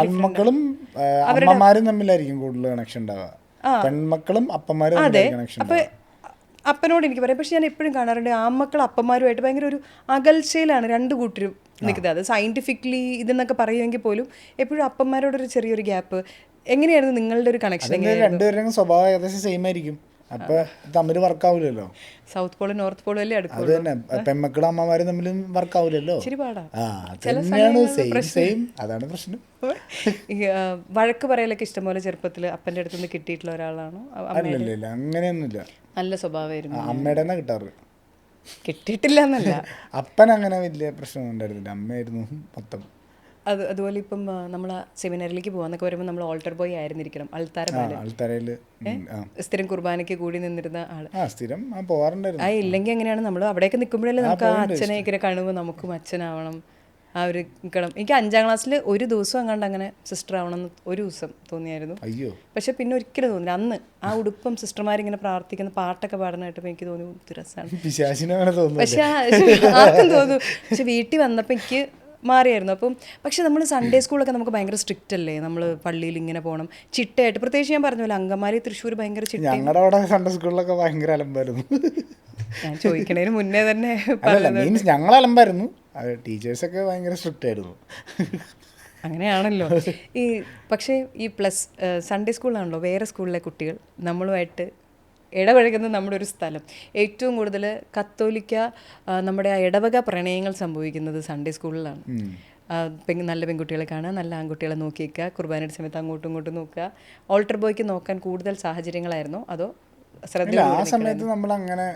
ആൺമക്കളും അമ്മമാരും തമ്മിലായിരിക്കും കൂടുതൽ കണക്ഷൻ ഉണ്ടാവുക. പെൺമക്കളും അപ്പന്മാരും അപ്പൊ അപ്പനോട് എനിക്ക് പറയാം. പക്ഷെ ഞാൻ എപ്പോഴും കാണാറുണ്ട് ആമ്മക്കൾ അപ്പന്മാരുമായിട്ട് ഭയങ്കര ഒരു അകൽച്ചയിലാണ് രണ്ട് കൂട്ടരും നിൽക്കുന്നത്. അത് സയന്റിഫിക്കലി ഇതെന്നൊക്കെ പറയുമെങ്കിൽ പോലും എപ്പോഴും അപ്പന്മാരോടൊരു ചെറിയൊരു ഗ്യാപ്പ് എങ്ങനെയായിരുന്നു നിങ്ങളുടെ ഒരു കണക്ഷൻ സ്വഭാവം ഏകദേശം സെയിം ആയിരിക്കും. അപ്പൊ തമ്മിൽ വർക്ക് ആവില്ലല്ലോ സൗത്ത് പോളും നോർത്ത് പോളും അല്ലേ അത് തന്നെ. പെൺമക്കളും അമ്മമാരും തമ്മിലും വർക്ക് ആവില്ലല്ലോ ഇച്ചിരി പാടാ. ആ തന്നെയാണ്. സെയിം സെയിം അതാണ് പ്രശ്നം. വഴക്ക് പറയലൊക്കെ ഇഷ്ടംപോലെ ചെറുപ്പത്തിൽ അപ്പന്റെ അടുത്ത് നിന്ന് കിട്ടിയിട്ടുള്ള ഒരാളാണോ? അല്ലല്ല അങ്ങനെയൊന്നുമില്ല. നല്ല സ്വഭാവമായിരുന്നു. അമ്മയുടെ തന്നെ കിട്ടാറ്. കിട്ടിയിട്ടില്ല എന്നല്ല. അപ്പൻ അങ്ങനെ വലിയ പ്രശ്നമൊന്നും ഉണ്ടായിരുന്നില്ല. അമ്മയായിരുന്നു മൊത്തം. അത് അതുപോലെ ഇപ്പം നമ്മൾ സെമിനാറിലേക്ക് പോകാന്നൊക്കെ വരുമ്പോൾ നമ്മൾ ഓൾട്ടർ ബോയ് ആയിരുന്നിരിക്കണം അൾത്താര ആൾത്തറയിൽ സ്ഥിരം കുർബാനയ്ക്ക് കൂടി നിന്നിരുന്ന ആൾ. ആ സ്ഥിരം ആ ഇല്ലെങ്കിൽ എങ്ങനെയാണ്? നമ്മൾ അവിടെയൊക്കെ നിൽക്കുമ്പോഴല്ലേ നമുക്ക് ആ അച്ഛനെ ഇങ്ങനെ കാണുമ്പോൾ നമുക്കും അച്ഛനാവണം ആ ഒരു നിൽക്കണം എനിക്ക് അഞ്ചാം ക്ലാസ്സിൽ ഒരു ദിവസം അങ്ങാണ്ട് അങ്ങനെ സിസ്റ്റർ ആവണം എന്ന് ഒരു ദിവസം തോന്നിയായിരുന്നു. അയ്യോ. പക്ഷെ പിന്നെ ഒരിക്കലും തോന്നില്ല അന്ന് ആ ഉടുപ്പം സിസ്റ്റർമാരിങ്ങനെ പ്രാർത്ഥിക്കുന്ന പാട്ടൊക്കെ പാടാനായിട്ടപ്പോൾ എനിക്ക് തോന്നി രസമാണ് പക്ഷെ ആർക്കും തോന്നും. പക്ഷെ വീട്ടിൽ വന്നപ്പോൾ എനിക്ക് മാറിയായിരുന്നു. അപ്പം പക്ഷെ നമ്മൾ സൺഡേ സ്കൂളൊക്കെ നമുക്ക് ഭയങ്കര സ്ട്രിക്റ്റ് അല്ലേ? നമ്മൾ പള്ളിയിൽ ഇങ്ങനെ പോകണം ചിട്ടയായിട്ട് പ്രത്യേകിച്ച് ഞാൻ പറഞ്ഞ പോലെ അങ്കമാലി തൃശ്ശൂർ ഭയങ്കര ചിട്ട ഞങ്ങളുടെ അവിടെ സൺഡേ സ്കൂളിലൊക്കെ ഭയങ്കര അലമ്പായിരുന്നു. ഞാൻ ചോദിക്കണേന് മുന്നേ തന്നെ മീൻസ് ഞങ്ങൾ അലമ്പായിരുന്നു. അത് ടീച്ചേഴ്സൊക്കെ ഭയങ്കര സ്ട്രിക്റ്റ് ആയിരുന്നു. അങ്ങനെയാണല്ലോ. ഈ പക്ഷേ ഈ പ്ലസ് സൺഡേ സ്കൂളിലാണല്ലോ വേറെ സ്കൂളിലെ കുട്ടികൾ. നമ്മളുമായിട്ട് ഇടപഴകുന്ന നമ്മുടെ ഒരു സ്ഥലം. ഏറ്റവും കൂടുതൽ കത്തോലിക്ക നമ്മുടെ ആ ഇടവക പ്രണയങ്ങൾ സംഭവിക്കുന്നത് സൺഡേ സ്കൂളിലാണ് പെൺ നല്ല പെൺകുട്ടികളെ കാണുക നല്ല ആൺകുട്ടികളെ നോക്കിയേക്കുക കുർബാനയുടെ സമയത്ത് അങ്ങോട്ടും ഇങ്ങോട്ടും നോക്കുക. ഓൾട്ടർ ബോയ്ക്ക് നോക്കാൻ കൂടുതൽ സാഹചര്യങ്ങളായിരുന്നു. അതോ ശ്രദ്ധ ആ സമയത്ത് നമ്മൾ അങ്ങനെ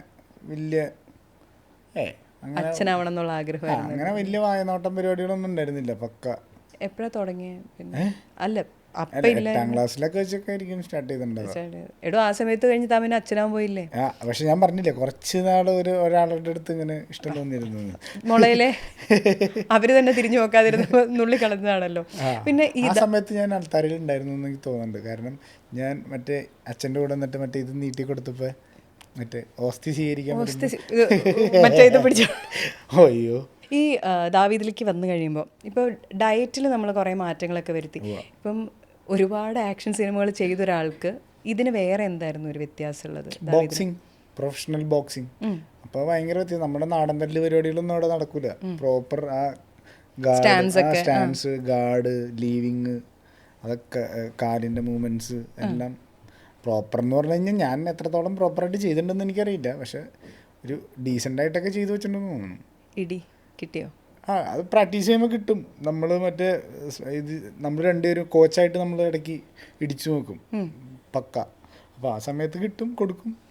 വലിയ അച്ഛനാവണം എന്നുള്ള ആഗ്രഹം അങ്ങനെ വലിയ വായനോട്ടം പരിപാടികളൊന്നും ഉണ്ടായിരുന്നില്ല പക്ക. എപ്പോഴാ തുടങ്ങിയ? പിന്നെ അല്ല, എട്ടാം ക്ലാസ്സിലൊക്കെ വെച്ചൊക്കെ ആയിരിക്കും സ്റ്റാർട്ട് ചെയ്തിട്ടുണ്ടാവും എടോ ആ സമയത്ത് കഴിഞ്ഞ് താമിന് അച്ഛനാവാൻ പോയില്ലേ? പക്ഷെ ഞാൻ പറഞ്ഞില്ലേ കുറച്ച് നാൾ ഒരു ഒരാളുടെ അടുത്ത് ഇങ്ങനെ ഇഷ്ടം തോന്നിയിരുന്നു. മുളയിലെ അവർ തന്നെ തിരിഞ്ഞു നോക്കാതിരുന്ന നുള്ളി കളഞ്ഞതാണല്ലോ. പിന്നെ ഈ സമയത്ത് ഞാൻ അൾത്താരയിൽ ഉണ്ടായിരുന്നു എന്ന് എനിക്ക് തോന്നുന്നുണ്ട്. കാരണം ഞാൻ മറ്റേ അച്ഛന്റെ കൂടെ എന്നിട്ട് മറ്റേ ഇത് നീട്ടി കൊടുത്തപ്പോ മറ്റേ ഓസ്തി സ്വീകരിക്കാൻ മറ്റേ ഇത് പിടിച്ചു? അയ്യോ. ഈ ദാവീദിലേക്ക് വന്നു കഴിയുമ്പോൾ ഇപ്പോൾ ഡയറ്റിൽ നമ്മൾ കുറേ മാറ്റങ്ങളൊക്കെ വരുത്തി. ഇപ്പം ഒരുപാട് ആക്ഷൻ സിനിമകൾ ചെയ്ത ഒരാൾക്ക് ഇതിന് വേറെ എന്തായിരുന്നു ഒരു വ്യത്യാസമുള്ളത്? ബോക്സിംഗ് പ്രൊഫഷണൽ ബോക്സിംഗ് അപ്പൊ ഭയങ്കര വ്യത്യാസം. നമ്മുടെ നാടൻ തല്ല് പരിപാടികളൊന്നും അവിടെ നടക്കൂല. പ്രോപ്പർ ആ സ്റ്റാൻസ് ഗാർഡ് ലീവിങ് അതൊക്കെ കാലിന്റെ മൂവ്മെന്റ്സ് എല്ലാം പ്രോപ്പർ എന്ന് പറഞ്ഞു കഴിഞ്ഞാൽ ഞാൻ എത്രത്തോളം പ്രോപ്പറായിട്ട് ചെയ്തിട്ടുണ്ടെന്ന് എനിക്കറിയില്ല. പക്ഷെ ഒരു ഡീസന്റ് ആയിട്ടൊക്കെ ചെയ്തു വെച്ചിട്ടുണ്ടെന്ന് തോന്നുന്നു. ഇടി കിട്ടിയോ? ആ അത് പ്രാക്ടീസ് ചെയ്യുമ്പോൾ കിട്ടും. നമ്മൾ മറ്റേ ഇത് നമ്മൾ രണ്ടുപേരും കോച്ചായിട്ട് നമ്മൾ ഇടയ്ക്ക് ഇടിച്ചു നോക്കും. പക്ക. അപ്പോൾ ആ സമയത്ത് കിട്ടും കൊടുക്കും.